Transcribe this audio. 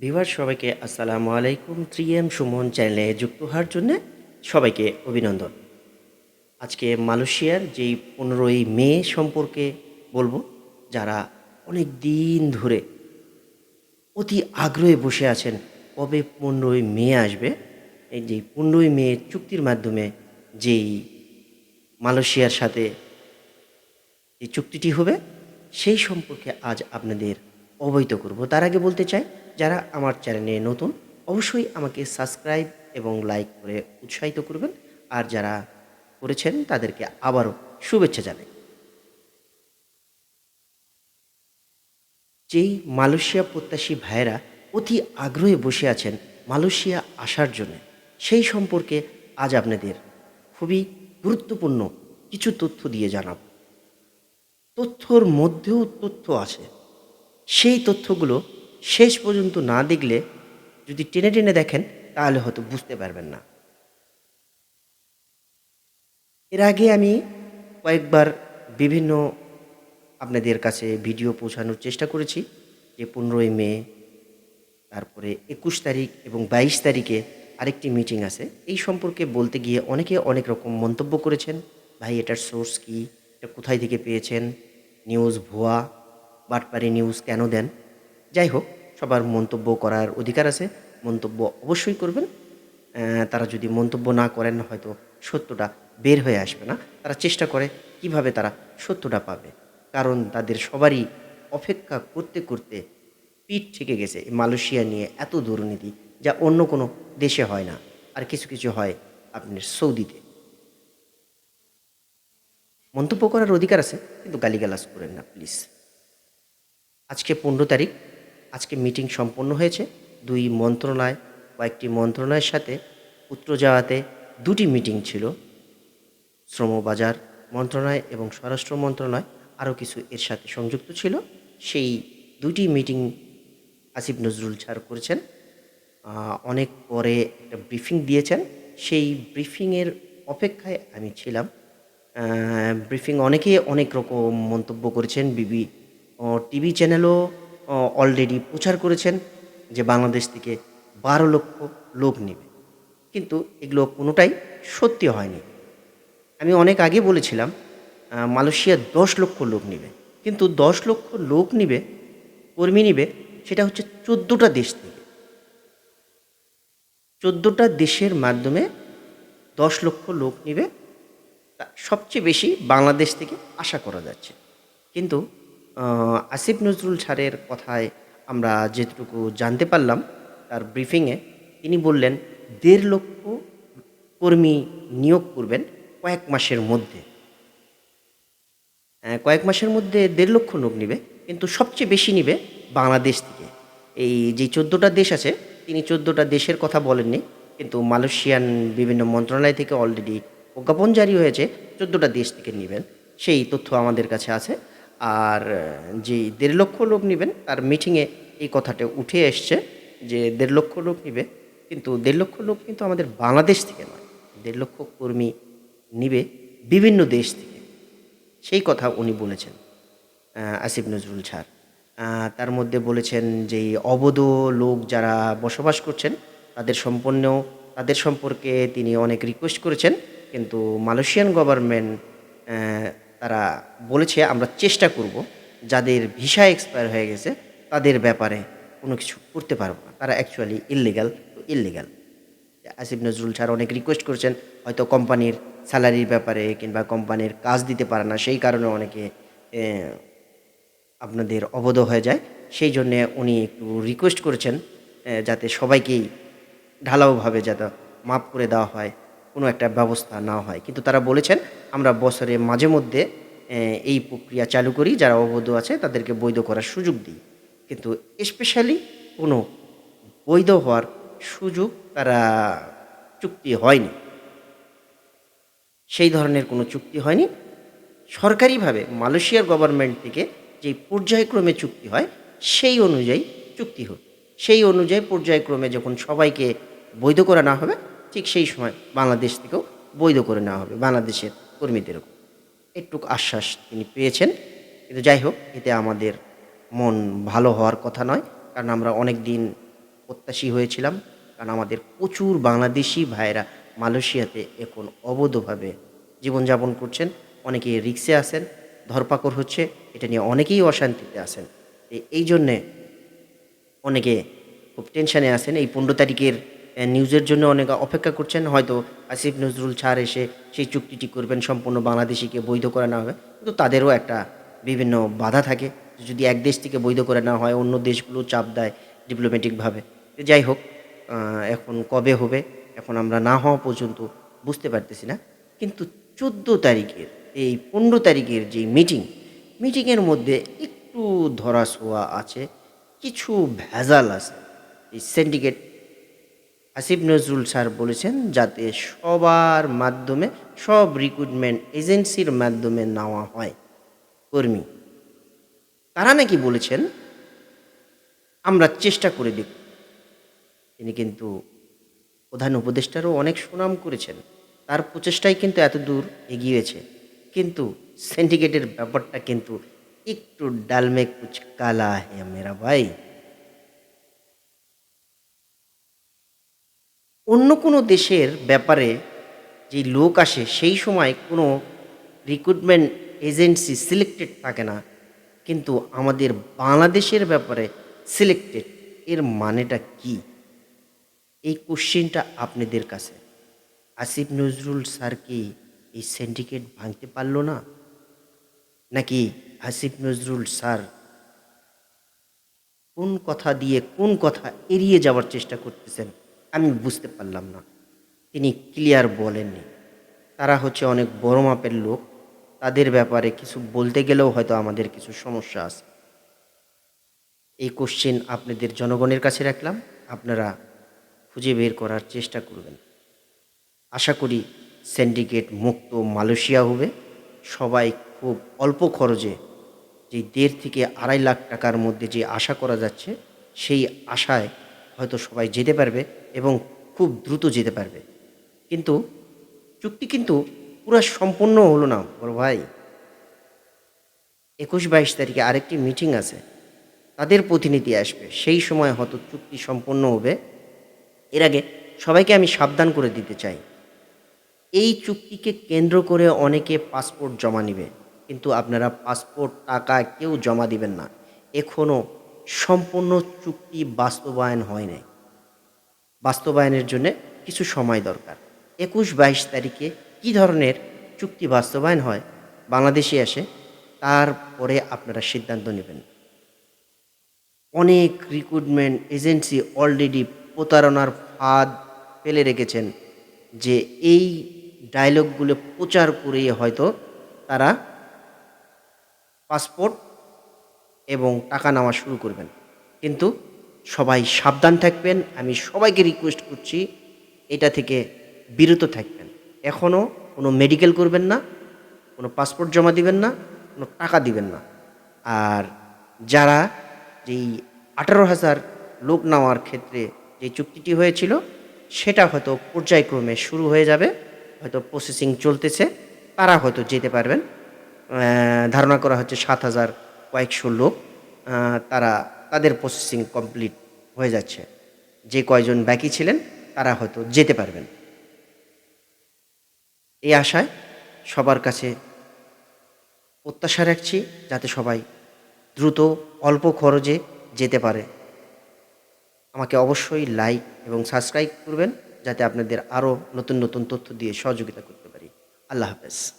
ভিভার সবাইকে আসসালামু আলাইকুম। থ্রি এম সুমন চ্যানেলে যুক্ত হওয়ার জন্য সবাইকে অভিনন্দন। আজকে মালয়েশিয়ার যেই পনেরোই মে সম্পর্কে বলব, যারা অনেক দিন ধরে অতি আগ্রহে বসে আছেন, কবে পনেরোই মে আসবে, এই যে পনেরোই মে চুক্তির মাধ্যমে যেই মালয়েশিয়ার সাথে যে চুক্তিটি হবে, সেই সম্পর্কে আজ আপনাদের অবহিত করব। তার আগে বলতে চাই যারা আমার চ্যানেলে নতুন, অবশ্যই আমাকে সাবস্ক্রাইব এবং লাইক করে উৎসাহিত করবেন। আর যারা করেছেন, তাদেরকে আবারও শুভেচ্ছা জানাই। যেই মালয়েশিয়া প্রত্যাশী ভাইয়েরা অতি আগ্রহে বসে আছেন মালয়েশিয়া আসার জন্য, সেই সম্পর্কে আজ আপনাদের খুবই গুরুত্বপূর্ণ কিছু তথ্য দিয়ে জানাব। তথ্যর মধ্যেও তথ্য আছে। সেই তথ্যগুলো শেষ পর্যন্ত না দেখলে যদি টেনে টেনে দেখেন, তাহলে হয়তো বুঝতে পারবেন না। এর আগে আমি কয়েকবার বিভিন্ন আপনাদের কাছে ভিডিও পৌঁছানোর চেষ্টা করেছি যে পনেরোই মে, তারপরে একুশ তারিখ এবং বাইশ তারিখে আরেকটি মিটিং আছে। এই সম্পর্কে বলতে গিয়ে অনেকে অনেক রকম মন্তব্য করেছেন, ভাই, এটার সোর্স কি? এটা কোথায় থেকে পেয়েছেন? নিউজ ভুয়া? বাটপারি নিউজ কেন দেন? যাই হোক সবার মন্তব্য করার অধিকার আছে। মন্তব্য অবশ্যই করবেন। তারা যদি মন্তব্য না করেন, হয়তো সত্যটা বের হয়ে আসবে না। তারা চেষ্টা করে কীভাবে তারা সত্যটা পাবে। কারণ তাদের সবারই অপেক্ষা করতে করতে পিঠ থেকে গেছে মালয়েশিয়া নিয়ে এত দুর্নীতি, যা অন্য কোনো দেশে হয় না। আর কিছু কিছু হয় আপনার সৌদিতে। মন্তব্য করার অধিকার আছে, কিন্তু গালিগালাজ করেন না, প্লিজ। আজকে পনেরো তারিখ আজকে মিটিং সম্পন্ন হয়েছে। দুই মন্ত্রণালয় কয়েকটি মন্ত্রণালয়ের সাথে উত্তর যাওয়াতে দুটি মিটিং ছিল। শ্রম বাজার মন্ত্রণালয় এবং স্বরাষ্ট্র মন্ত্রণালয় আরও কিছু এর সাথে সংযুক্ত ছিল। সেই দুটি মিটিং আসিফ নজরুল স্যার করেছেন। অনেক পরে একটা ব্রিফিং দিয়েছেন। সেই ব্রিফিংয়ের অপেক্ষায় আমি ছিলাম। ব্রিফিং অনেকে অনেক রকম মন্তব্য করেছেন। বিবি টিভি চ্যানেলও অলরেডি প্রচার করেছেন যে বাংলাদেশ থেকে বারো লক্ষ লোক নেবে। কিন্তু এগুলো কোনোটাই সত্যি হয়নি। আমি অনেক আগে বলেছিলাম মালয়েশিয়া দশ লক্ষ লোক নেবে। কিন্তু দশ লক্ষ লোক নিবে, কর্মী নিবে, সেটা হচ্ছে চোদ্দোটা দেশ থেকে। চোদ্দোটা দেশের মাধ্যমে দশ লক্ষ লোক নিবে সবচেয়ে বেশি বাংলাদেশ থেকে আশা করা যাচ্ছে। কিন্তু আসিফ নজরুল স্যারের কথায় আমরা যেটুকু জানতে পারলাম তার ব্রিফিংয়ে তিনি বললেন দেড় লক্ষ কর্মী নিয়োগ করবেন কয়েক মাসের মধ্যে। আহ, কয়েক মাসের মধ্যে দেড় লক্ষ লোক নিবে কিন্তু সবচেয়ে বেশি নিবে বাংলাদেশ থেকে। এই যে চোদ্দোটা দেশ আছে তিনি চোদ্দোটা দেশের কথা বলেননি কিন্তু মালয়েশিয়ান বিভিন্ন মন্ত্রণালয় থেকে অলরেডি প্রজ্ঞাপন জারি হয়েছে চোদ্দোটা দেশ থেকে নেবেন। সেই তথ্য আমাদের কাছে আছে। আর যে দেড় লক্ষ লোক নেবেন তার মিটিংয়ে এই কথাটা উঠে এসছে যে দেড় লক্ষ লোক নেবে কিন্তু দেড় লক্ষ লোক কিন্তু আমাদের বাংলাদেশ থেকে নয় দেড় লক্ষ কর্মী নিবে বিভিন্ন দেশ থেকে। সেই কথা উনি বলেছেন আসিফ নজরুল আহ, তার মধ্যে বলেছেন যে অবৈধ লোক যারা বসবাস করছেন তাদের সম্পন্ন তাদের সম্পর্কে তিনি অনেক রিকোয়েস্ট করেছেন কিন্তু মালয়েশিয়ান গভর্নমেন্ট তারা বলেছে, আমরা চেষ্টা করব, যাদের ভিসা এক্সপায়ার হয়ে গেছে, তাদের ব্যাপারে কোনো কিছু করতে পারব না। তারা অ্যাকচুয়ালি ইললিগাল তো ইললিগাল আসিফ নজরুল স্যার অনেক রিকোয়েস্ট করেছেন, হয়তো কোম্পানির স্যালারির ব্যাপারে কিংবা কোম্পানির কাজ দিতে পারে না, সেই কারণে অনেকে আপনাদের অবৈধ হয়ে যায়। সেই জন্যে উনি একটু রিকোয়েস্ট করেছেন যাতে সবাইকেই ঢালাওভাবে যাতে মাফ করে দেওয়া হয়। কোনো একটা ব্যবস্থা না হয়। কিন্তু তারা বলেছেন, আমরা বছরে মাঝে মধ্যে এই প্রক্রিয়া চালু করি, যারা অবৈধ আছে তাদেরকে বৈধ করার সুযোগ দিই। কিন্তু স্পেশালি কোনো বৈধ হওয়ার সুযোগ তারা চুক্তি হয়নি। সেই ধরনের কোনো চুক্তি হয়নি। সরকারিভাবে মালয়েশিয়ার গভর্নমেন্ট থেকে যে পর্যায়ক্রমে চুক্তি হয়, সেই অনুযায়ী চুক্তি হোক সেই অনুযায়ী পর্যায়ক্রমে যখন সবাইকে বৈধ করা না হবে ঠিক সেই সময় বাংলাদেশ থেকেও বৈধ করে নেওয়া হবে বাংলাদেশের কর্মীদেরও একটুক আশ্বাস তিনি পেয়েছেন। কিন্তু যাই হোক, এতে আমাদের মন ভালো হওয়ার কথা নয়, কারণ আমরা অনেক দিন প্রত্যাশী হয়েছিলাম, কারণ আমাদের প্রচুর বাংলাদেশি ভাইয়েরা মালয়েশিয়াতে এখন অবৈধভাবে জীবনযাপন করছেন। অনেকে রিক্সে আসেন ধরপাকড় হচ্ছে, এটা নিয়ে অনেকেই অশান্তিতে আছেন। এ- এই জন্যে অনেকে খুব টেনশানে আছেন। এই পনেরো তারিখের নিউজের জন্য অনেকে অপেক্ষা করছেন। হয়তো আসিফ নজরুল ছাড় এসে সেই চুক্তিটি করবেন, সম্পূর্ণ বাংলাদেশিকে বৈধ করে নেওয়া হবে কিন্তু তাদেরও একটা বিভিন্ন বাধা থাকে। যদি এক দেশ থেকে বৈধ করে নেওয়া হয়, অন্য দেশগুলো চাপ দেয় ডিপ্লোম্যাটিকভাবে যাই হোক এখন কবে হবে, এখন আমরা না হওয়া পর্যন্ত বুঝতে পারতেছি না। কিন্তু চোদ্দ তারিখের, এই পনেরো তারিখের যে মিটিং মিটিংয়ের মধ্যে একটু ধরা ছোঁয়া আছে, কিছু ভেজাল আছে। এই সিন্ডিকেট আসিফ নজরুল স্যার বলেছেন, যাতে সবার মাধ্যমে, সব রিক্রুটমেন্ট এজেন্সির মাধ্যমে নেওয়া হয়। কর্মী, তারা নাকি বলেছেন, আমরা চেষ্টা করে দেখব। তিনি কিন্তু প্রধান উপদেষ্টারও অনেক সুনাম করেছেন। তার প্রচেষ্টাই কিন্তু এত দূর এগিয়েছে। কিন্তু সিন্ডিকেটের ব্যাপারটা কিন্তু একটু ডালমে কুচ কালা হ্যাঁ মেরা ভাই। অন্য কোনো দেশের ব্যাপারে যে লোক আসে, সেই সময় কোনো রিক্রুটমেন্ট এজেন্সি সিলেক্টেড থাকে না। কিন্তু আমাদের বাংলাদেশের ব্যাপারে সিলেক্টেড এর মানেটা কি? এই কোশ্চেনটা আপনাদের কাছে। আসিফ নজরুল স্যার কি এই সিন্ডিকেট ভাঙতে পারল না? নাকি আসিফ নজরুল স্যার কোন কথা দিয়ে কোন কথা এড়িয়ে যাওয়ার চেষ্টা করতেছেন? আমি বুঝতে পারলাম না। তিনি ক্লিয়ার বলেননি। তারা হচ্ছে অনেক বড় মাপের লোক। তাদের ব্যাপারে কিছু বলতে গেলেও হয়তো আমাদের কিছু সমস্যা আছে। এই কোশ্চেন আপনাদের জনগণের কাছে রাখলাম। আপনারা খুঁজে বের করার চেষ্টা করবেন। আশা করি সিন্ডিকেট মুক্ত মালয়েশিয়া হবে। সবাই খুব অল্প খরচে যে দেড় থেকে আড়াই লাখ টাকার মধ্যে যে আশা করা যাচ্ছে, সেই আশায় হয়তো সবাই যেতে পারবে। এবং খুব দ্রুত যেতে পারবে। কিন্তু চুক্তি কিন্তু পুরো সম্পূর্ণ হলো না, বড় ভাই। একুশ বাইশ তারিখে আরেকটি মিটিং আছে। তাদের প্রতিনিধি আসবে। সেই সময় হয়তো চুক্তি সম্পন্ন হবে। এর আগে সবাইকে আমি সাবধান করে দিতে চাই। এই চুক্তিকে কেন্দ্র করে অনেকে পাসপোর্ট জমা নেবে। কিন্তু আপনারা পাসপোর্ট টাকা কেউ জমা দিবেন না। এখনও সম্পূর্ণ চুক্তি বাস্তবায়ন হয় নাই। বাস্তবায়নের জন্য কিছু সময় দরকার। একুশ বাইশ তারিখে কী ধরনের চুক্তি বাস্তবায়ন হয়? বাংলাদেশে আসে তারপরে আপনারা সিদ্ধান্ত নেবেন। অনেক রিক্রুটমেন্ট এজেন্সি অলরেডি প্রতারণার ফাঁদ ফেলে রেখেছেন যে এই ডায়লগগুলো প্রচার করেই হয়তো তারা পাসপোর্ট এবং টাকা নেওয়া শুরু করবেন। কিন্তু সবাই সাবধান থাকবেন। আমি সবাইকে রিকোয়েস্ট করছি, এটা থেকে বিরত থাকবেন। এখনও কোনো মেডিকেল করবেন না, কোনো পাসপোর্ট জমা দিবেন না, কোনো টাকা দিবেন না। আর যারা যেই আঠারো হাজার লোক নেওয়ার ক্ষেত্রে যে চুক্তিটি হয়েছিল, সেটা হয়তো পর্যায়ক্রমে শুরু হয়ে যাবে, হয়তো প্রসেসিং চলতেছে, তারা হয়তো যেতে পারবেন। ধারণা করা হচ্ছে সাত হাজার কয়েকশো লোক তারা তাদের প্রসেসিং কমপ্লিট হয়ে যাচ্ছে। যে কয়জন বাকি ছিলেন, তারা হয়তো যেতে পারবেন। এই আশায় সবার কাছে প্রত্যাশা রাখছি যাতে সবাই দ্রুত অল্প খরচে যেতে পারে। আমাকে অবশ্যই লাইক এবং সাবস্ক্রাইব করবেন, যাতে আপনাদের আরও নতুন নতুন তথ্য দিয়ে সহযোগিতা করতে পারি। আল্লাহ হাফেজ।